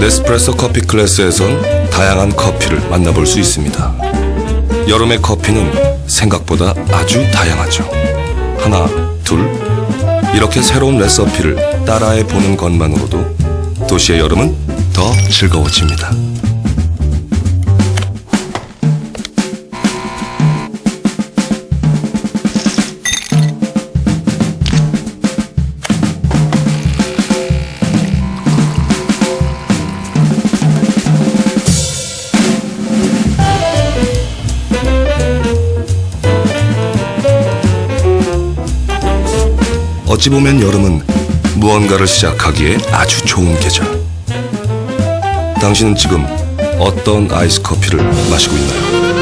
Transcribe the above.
네스프레소 커피 클래스에선 다양한 커피를 만나볼 수 있습니다. 여름의 커피는 생각보다 아주 다양하죠. 하나, 둘, 이렇게 새로운 레시피를 따라해 보는 것만으로도 도시의 여름은 더 즐거워집니다. 어찌 보면 여름은 무언가를 시작하기에 아주 좋은 계절. 당신은 지금 어떤 아이스 커피를 마시고 있나요?